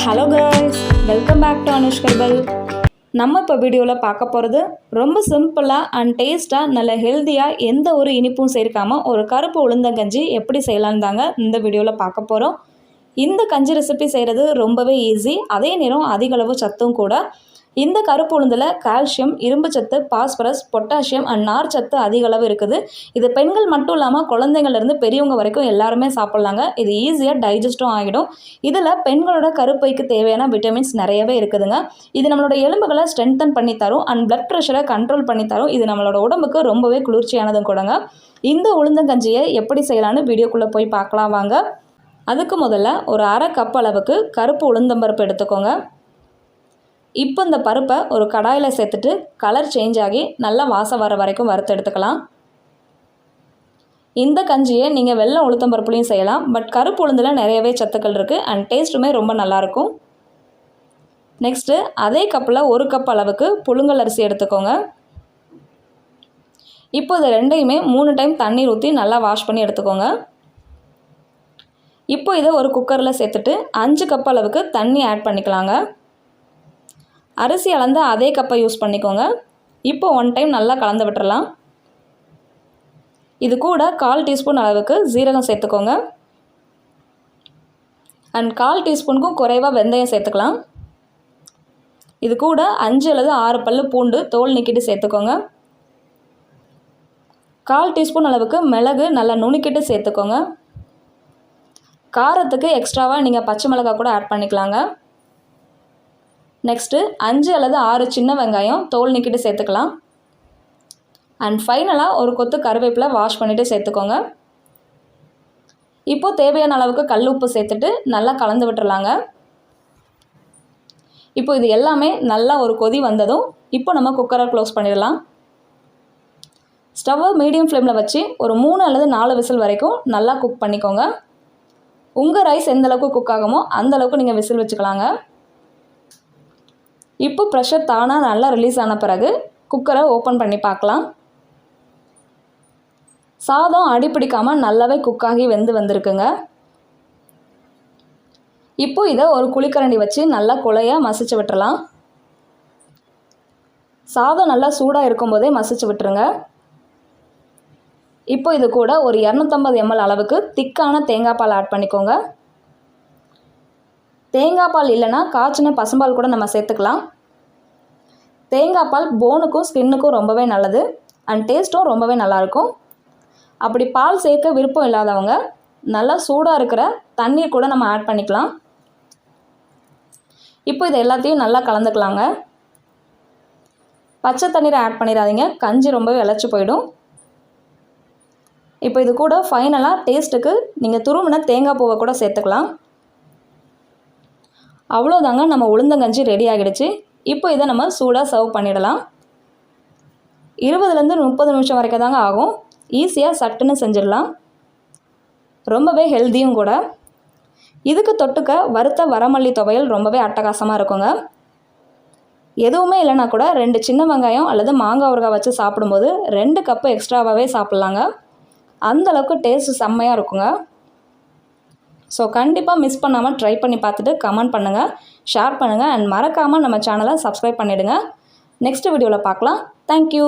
Hello girls welcome back to அனுஷ்கர்பல் நம்ம இப்போ வீடியோவில் பார்க்க போகிறது ரொம்ப சிம்பிளாக அண்ட் டேஸ்ட்டாக நல்ல ஹெல்த்தியாக எந்த ஒரு இனிப்பும் சேர்க்காமல் ஒரு கருப்பு உளுந்தங்கஞ்சி எப்படி செய்யலான்னு தாங்க இந்த வீடியோவில் பார்க்க போகிறோம் இந்த கஞ்சி ரெசிபி செய்கிறது ரொம்பவே ஈஸி அதே நேரம் அதிகளவு சத்தும் கூட. இந்த கருப்பு உளுந்தில் கால்சியம் இரும்பு சத்து பாஸ்பரஸ் பொட்டாசியம் அண்ட் நார் சத்து அதிக அளவு இருக்குது. இது பெண்கள் மட்டும் இல்லாமல் குழந்தைங்கள்லேருந்து பெரியவங்க வரைக்கும் எல்லாருமே சாப்பிட்லாங்க. இது ஈஸியாக டைஜஸ்ட்டும் ஆகிடும். இதில் பெண்களோட கருப்பைக்கு தேவையான விட்டமின்ஸ் நிறையவே இருக்குதுங்க. இது நம்மளோட எலும்புகளை ஸ்ட்ரென்தன் பண்ணி தரும் அண்ட் பிளட் ப்ரெஷரை கண்ட்ரோல் பண்ணி தரும். இது நம்மளோட உடம்புக்கு ரொம்பவே குளிர்ச்சியானதும் கூடங்க. இந்த உளுந்தங்கஞ்சியை எப்படி செய்யலான்னு வீடியோக்குள்ளே போய் பார்க்கலாம் வாங்க. அதுக்கு முதல்ல ஒரு அரை கப் அளவுக்கு கருப்பு உளுந்தம்பருப்பு எடுத்துக்கோங்க. இப்போ இந்த பருப்பை ஒரு கடாயில் சேர்த்துட்டு கலர் சேஞ்ச் ஆகி நல்லா வாசம் வர வரைக்கும் வறுத்து எடுத்துக்கலாம். இந்த கஞ்சியை நீங்கள் வெள்ளை உளுத்தம் பருப்புலையும் செய்யலாம். பட் கருப்பு உளுந்தில் நிறையவே சத்துக்கள் இருக்குது அண்ட் டேஸ்ட்டுமே ரொம்ப நல்லாயிருக்கும் நெக்ஸ்ட்டு அதே கப்பில் ஒரு கப் அளவுக்கு புழுங்கல் அரிசி எடுத்துக்கோங்க. இப்போ இது ரெண்டையுமே மூணு டைம் தண்ணீர் ஊற்றி நல்லா வாஷ் பண்ணி எடுத்துக்கோங்க. இப்போ இதை ஒரு குக்கரில் சேர்த்துட்டு அஞ்சு கப் அளவுக்கு தண்ணி ஆட் பண்ணிக்கலாங்க. அரிசி அளந்து அதே கப்பை யூஸ் பண்ணிக்கோங்க. இப்போ ஒன் டைம் நல்லா கலந்து விட்டுறலாம். இது கூட கால் டீஸ்பூன் அளவுக்கு ஜீரகம் சேர்த்துக்கோங்க. அண்ட் கால் டீஸ்பூனுக்கும் குறைவாக வெந்தயம் சேர்த்துக்கலாம். இது கூட அஞ்சு அல்லது ஆறு பல் பூண்டு தோல் நிக்கிட்டு சேர்த்துக்கோங்க. கால் டீஸ்பூன் அளவுக்கு மிளகு நல்லா நுணுக்கிட்டு சேர்த்துக்கோங்க. காரத்துக்கு எக்ஸ்ட்ராவாக நீங்கள் பச்சை மிளகா கூட ஆட் பண்ணிக்கலாங்க. நெக்ஸ்ட்டு அஞ்சு அல்லது ஆறு சின்ன வெங்காயம் தோல் நீக்கிட்டு சேர்த்துக்கலாம். அண்ட் ஃபைனலாக ஒரு கொத்து கருவேப்பிலை வாஷ் பண்ணிவிட்டு சேர்த்துக்கோங்க. இப்போது தேவையான அளவுக்கு கல் உப்பு சேர்த்துட்டு நல்லா கலந்து விட்டுறலாங்க. இப்போ இது எல்லாமே நல்லா ஒரு கொதி வந்ததும் இப்போ நம்ம குக்கரை க்ளோஸ் பண்ணிடலாம். ஸ்டவ்வை மீடியம் ஃப்ளேமில் வச்சு ஒரு மூணு அல்லது நாலு விசில் வரைக்கும் நல்லா குக் பண்ணிக்கோங்க. உங்கள் ரைஸ் எந்தளவுக்கு குக் ஆகுமோ அந்தளவுக்கு நீங்கள் விசில் வச்சுக்கலாங்க. இப்போ ப்ரெஷர் தானாக நல்லா ரிலீஸ் ஆன பிறகு குக்கரை ஓப்பன் பண்ணி பார்க்கலாம். சாதம் அடிப்பிடிக்காமல் நல்லாவே குக்காகி வெந்து வந்திருக்குங்க. இப்போ இதை ஒரு குழிக்கரண்டி வச்சு நல்லா குழைய மசிச்சு விட்டுறலாம். சாதம் நல்லா சூடாக இருக்கும்போதே மசிச்சு விட்டுருங்க. இப்போ இது கூட ஒரு இரநூத்தம்பது எம்எல் அளவுக்கு திக்கான தேங்காய் பால் ஆட் பண்ணிக்கோங்க. தேங்காய் பால் இல்லைன்னா காய்ச்சின பசும்பால் கூட நம்ம சேர்த்துக்கலாம். தேங்காய் பால் போனுக்கும் ஸ்கின்னுக்கும் ரொம்பவே நல்லது. அண்ட் டேஸ்ட்டும் ரொம்பவே நல்லாயிருக்கும். அப்படி பால் சேர்க்க விருப்பம் இல்லாதவங்க நல்லா சூடாக இருக்கிற தண்ணீர் கூட நம்ம ஆட் பண்ணிக்கலாம். இப்போ இது எல்லாத்தையும் நல்லா கலந்துக்கலாங்க. பச்சை தண்ணீரை ஆட் பண்ணிடாதீங்க. கஞ்சி ரொம்பவே இழைச்சி போயிடும். இப்போ இது கூட ஃபைனலாக டேஸ்ட்டுக்கு நீங்கள் துருவின தேங்காய் பூவை கூட சேர்த்துக்கலாம். அவ்வளோதாங்க நம்ம உளுந்தங்கஞ்சி ரெடி ஆகிடுச்சு. இப்போ இதை நம்ம சூடாக சர்வ் பண்ணிடலாம். இருபதுலேருந்து முப்பது நிமிஷம் வரைக்கும் தாங்க ஆகும். ஈஸியாக சட்டுன்னு செஞ்சிடலாம். ரொம்பவே ஹெல்த்தியும் கூட. இதுக்கு தொட்டுக்க வறுத்த வரமல்லி துவையல் ரொம்பவே அட்டகாசமாக இருக்குங்க. எதுவுமே இல்லைனா கூட ரெண்டு சின்ன வெங்காயம் அல்லது மாங்காய் ஊறுகாய் வச்சு சாப்பிடும்போது ரெண்டு கப்பு எக்ஸ்ட்ராவாகவே சாப்பிட்லாங்க. அந்தளவுக்கு டேஸ்ட்டு செம்மையாக இருக்குங்க. ஸோ கண்டிப்பாக மிஸ் பண்ணாமல் ட்ரை பண்ணி பார்த்துட்டு கமெண்ட் பண்ணுங்கள் ஷேர் பண்ணுங்கள் அண்ட் மறக்காமல் நம்ம சேனலை சப்ஸ்கிரைப் பண்ணிவிடுங்க நெக்ஸ்ட் வீடியோவில் பார்க்கலாம். தேங்க்யூ